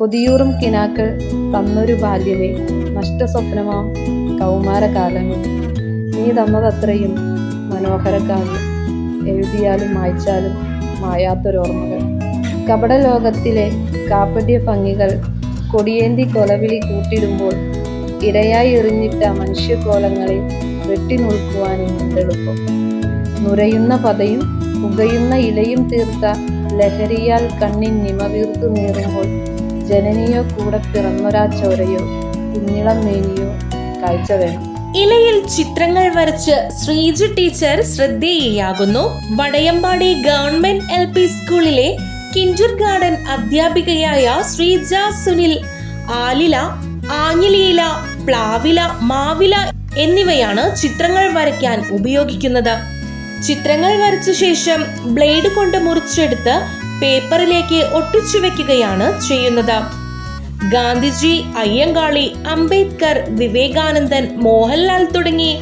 കൊതിയൂറും കിനാക്കൾ തന്നൊരു ബാല്യമേ. നഷ്ടസ്വപ്നമാം കൗമാരകാലമേ നീ തന്നതത്രയും മനോഹര കാവ്യം എഴുതിയാലും മായ്ച്ചാലും മായാത്തൊരോർമ്മകൾ. കപടലോകത്തിലെ കാപ്പട്യ ഭംഗികൾ കൊടിയേന്തി കൊലവിളി കൂട്ടിടുമ്പോൾ ഇരയായി എറിഞ്ഞിട്ട മനുഷ്യകോലങ്ങളിൽ വെട്ടിനുൾക്കുവാനും എന്തെളുപ്പം നുരയുന്ന പതയും പുകയുന്ന ഇലയും തീർത്ത ലഹരിയാൽ കണ്ണിൻ നിമവീർത്തു നീറുമ്പോൾ ജനനിയോ കൂടെ പിറന്നൊരാ ചോരയോ കുഞ്ഞിളം മേനിയോ കാഴ്ച വേണം. ഇലയിൽ ചിത്രങ്ങൾ വരച്ച് ശ്രീജ ടീച്ചർ ശ്രദ്ധേയയാകുന്നു. വടയമ്പാടി ഗവൺമെന്റ് എൽ പി സ്കൂളിലെ കിൻഡർ ഗാർഡൻ അധ്യാപികയായ ശ്രീജ സുനിൽ ആലില ആഞ്ഞിലിയില പ്ലാവില മാവില എന്നിവയാണ് ചിത്രങ്ങൾ വരയ്ക്കാൻ ഉപയോഗിക്കുന്നത്. ചിത്രങ്ങൾ വരച്ച ശേഷം ബ്ലേഡ് കൊണ്ട് മുറിച്ചെടുത്ത് പേപ്പറിലേക്ക് ഒട്ടിച്ചു വെക്കുകയാണ് ചെയ്യുന്നത്. ഗാന്ധിജി അയ്യങ്കാളി അംബേദ്കർ വിവേകാനന്ദൻ മോഹൻലാൽ തുടങ്ങി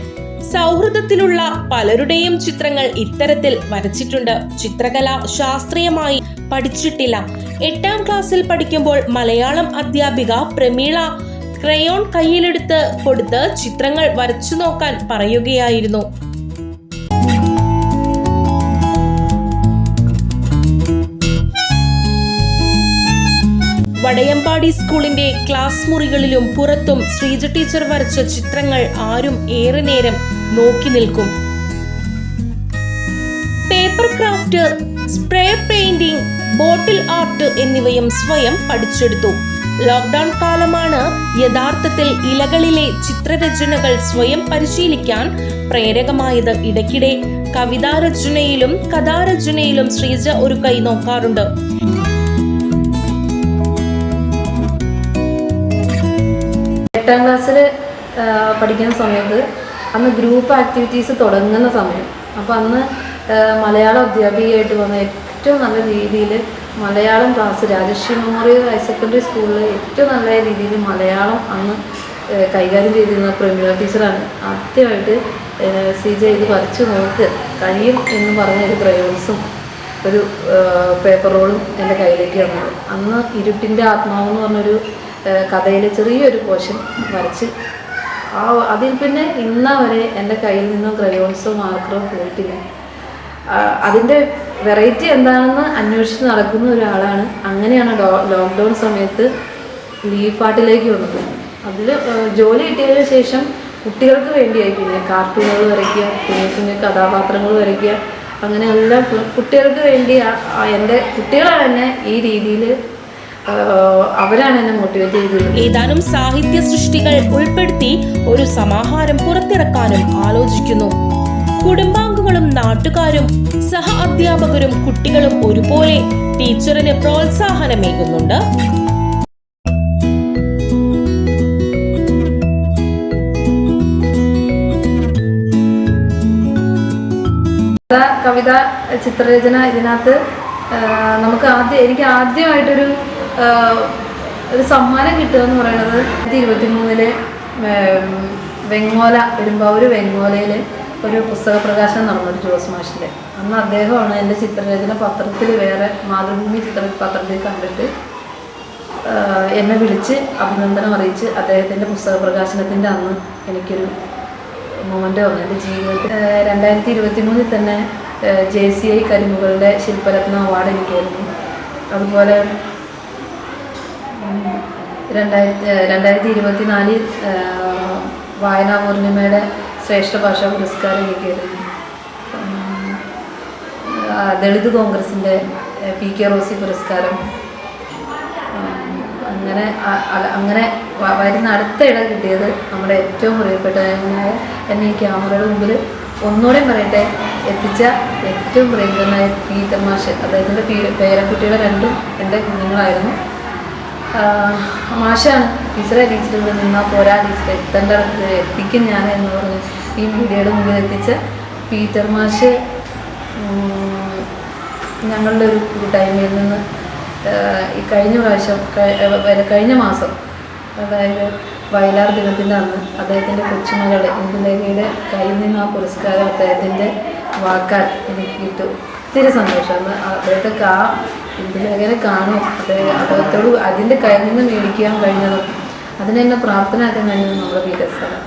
സൗഹൃദത്തിലുള്ള പലരുടെയും ചിത്രങ്ങൾ ഇത്തരത്തിൽ വരച്ചിട്ടുണ്ട്. ചിത്രകല ശാസ്ത്രീയമായി പഠിച്ചിട്ടില്ല. എട്ടാം ക്ലാസ്സിൽ പഠിക്കുമ്പോൾ മലയാളം അധ്യാപിക പ്രമീള ക്രയോൺ കയ്യിലെടുത്ത് കൊടുത്ത് ചിത്രങ്ങൾ വരച്ചു നോക്കാൻ പറയുകയായിരുന്നു. വടയമ്പാടി സ്കൂളിന്റെ ക്ലാസ് മുറികളിലും പുറത്തും ശ്രീജ ടീച്ചർ വരച്ച ചിത്രങ്ങൾ ആരും ഏറെ നേരം നോക്കി നിൽക്കും. Paper craft spray painting bottle art എന്നിവയും സ്വയം പഠിച്ചെടുത്തു. ലോക്ക്ഡൌൺ കാലമാണ് യഥാർത്ഥത്തിൽ ഇലകളിലെ ചിത്രരചനകൾ സ്വയം പരിശീലിക്കാൻ പ്രേരകമായത്. ഇടയ്ക്കിടെ കവിതാരചനയിലും കഥാരചനയിലും ശ്രീജ ഒരു കൈ നോക്കാറുണ്ട്. പഠിക്കുന്ന സമയത്ത് അന്ന് ഗ്രൂപ്പ് ആക്ടിവിറ്റീസ് തുടങ്ങുന്ന സമയം. അപ്പോൾ അന്ന് മലയാള അധ്യാപികയായിട്ട് വന്ന ഏറ്റവും നല്ല രീതിയിൽ Malayalam class Rajashree memorial higher secondary സ്കൂളിൽ ഏറ്റവും നല്ല രീതിയിൽ മലയാളം അന്ന് കൈകാര്യം ചെയ്തിരുന്ന പ്രമീള ടീച്ചറാണ് ആദ്യമായിട്ട് സി ജെ ഇത് വരച്ച് നോക്ക് കഴിയും എന്ന് പറഞ്ഞ ഒരു പ്രയോഗ്സും ഒരു പേപ്പർ റോളും എന്റെ കയ്യിലേക്ക് വന്നത്. അന്ന് ഇരുട്ടിന്റെ ആത്മാവ് എന്ന് പറഞ്ഞൊരു കഥയിലെ ചെറിയൊരു പോഷൻ വരച്ച് ആ അതിൽ പിന്നെ ഇന്ന വരെ എന്റെ കയ്യിൽ നിന്നും ക്രയോൺസോ മാർക്കറോ പോയിട്ടില്ല. അതിന്റെ വെറൈറ്റി എന്താണെന്ന് അന്വേഷിച്ച് നടക്കുന്ന ഒരാളാണ്. അങ്ങനെയാണ് ലോക്ക്ഡൗൺ സമയത്ത് ലീഫ് ആർട്ടിലേക്ക് വന്നത്. അതിൽ ജോലി കിട്ടിയതിന് ശേഷം കുട്ടികൾക്ക് വേണ്ടിയായി പിന്നെ കാർട്ടൂണുകൾ വരയ്ക്കുക കുഞ്ഞു കുഞ്ഞു കഥാപാത്രങ്ങൾ വരയ്ക്കുക അങ്ങനെ എല്ലാം കുട്ടികൾക്ക് വേണ്ടി എന്റെ കുട്ടികളാണ് എന്നെ ഈ രീതിയിൽ അവരാണ് എന്നെ മോട്ടിവേറ്റ് ചെയ്തത്. ഏതാനും സാഹിത്യ സൃഷ്ടികൾ ഉൾപ്പെടുത്തി ഒരു സമാഹാരം പുറത്തിറക്കാനും ആലോചിക്കുന്നു. കുടുംബാംഗങ്ങളും നാട്ടുകാരും സഹ അധ്യാപകരും കുട്ടികളും ഒരുപോലെ ടീച്ചറിന് പ്രോത്സാഹനമേകുന്നുണ്ട്. കവിത ചിത്രരചന ഇതിനകത്ത് നമുക്ക് ആദ്യം എനിക്ക് ആദ്യമായിട്ടൊരു ഒരു സമ്മാനം കിട്ടുക എന്ന് പറയുന്നത് രണ്ടായിരത്തി ഇരുപത്തി മൂന്നിലെ വെങ്ങോല പെരുമ്പാവൂർ വെങ്ങോലയിൽ ഒരു പുസ്തക പ്രകാശനം നടന്നു ജോസ് മാഷിന്റെ അന്ന് അദ്ദേഹമാണ് എന്റെ ചിത്രരചന പത്രത്തിൽ വേറെ മാതൃഭൂമി ചിത്ര പത്രത്തിൽ കണ്ടിട്ട് എന്നെ വിളിച്ച് അഭിനന്ദനം അറിയിച്ച് അദ്ദേഹത്തിന്റെ പുസ്തക പ്രകാശനത്തിന്റെ അന്ന് എനിക്കൊരു മൊമെന്റ് വന്നു. എന്റെ ജീവിതത്തിൽ രണ്ടായിരത്തി ഇരുപത്തി മൂന്നിൽ തന്നെ ജെ സി ഐ കരിമുകളുടെ ശില്പരത്ന അവാർഡ് എനിക്കായിരുന്നു. അതുപോലെ രണ്ടായിരത്തി രണ്ടായിരത്തി ഇരുപത്തി നാലിൽ വായനാ പൂർണിമയുടെ ശ്രേഷ്ഠ ഭാഷാ പുരസ്കാരം എനിക്കായിരുന്നു ദളിത് കോൺഗ്രസിന്റെ പി കെ റോസി പുരസ്കാരം. അങ്ങനെ അങ്ങനെ വരുന്ന അടുത്ത ഇടം കിട്ടിയത് നമ്മുടെ ഏറ്റവും പ്രിയപ്പെട്ടതായ എന്നെ ഈ ക്യാമറയുടെ മുമ്പിൽ ഒന്നുകൂടെ പറയട്ടെ എത്തിച്ച ഏറ്റവും പ്രിയങ്കരനായ പി തമാശ അദ്ദേഹത്തിന്റെ പേരക്കുട്ടിയുടെ രണ്ടും എന്റെ കുഞ്ഞുങ്ങളായിരുന്നു. മാഷാണ് ടീച്ചറെ ടീച്ചർ ഇവിടെ നിന്നാൽ പോരാ ടീച്ചർ എത്തേണ്ടടത്ത് എത്തിക്കും ഞാൻ എന്ന് പറഞ്ഞ് ഈ മീഡിയയുടെ മുമ്പിൽ എത്തിച്ച പീറ്റർ മാഷ് ഞങ്ങളുടെ ഒരു കൂട്ടായ്മയിൽ നിന്ന് ഈ കഴിഞ്ഞ പ്രാവശ്യം കഴി- കഴിഞ്ഞ മാസം അതായത് വയലാർ ദിനത്തിന്റെ അന്ന് അദ്ദേഹത്തിന്റെ കൊച്ചുമകൾ ഇന്ദുലേഖയുടെ കയ്യിൽ നിന്ന് ആ പുരസ്കാരം അദ്ദേഹത്തിന്റെ വാക്കാൽ എനിക്ക് കിട്ടും. ഒത്തിരി സന്തോഷമാണ് അദ്ദേഹത്തെ ആ പിന്നെ അങ്ങനെ കാണും? അത് അദ്ദേഹത്തോട് അതിന്റെ കയ്യിൽ നിന്ന് മേടിക്കാൻ കഴിഞ്ഞതും അതിനെന്നെ പ്രാപ്തനാക്കാൻ കഴിഞ്ഞതും നമ്മുടെ വികസനം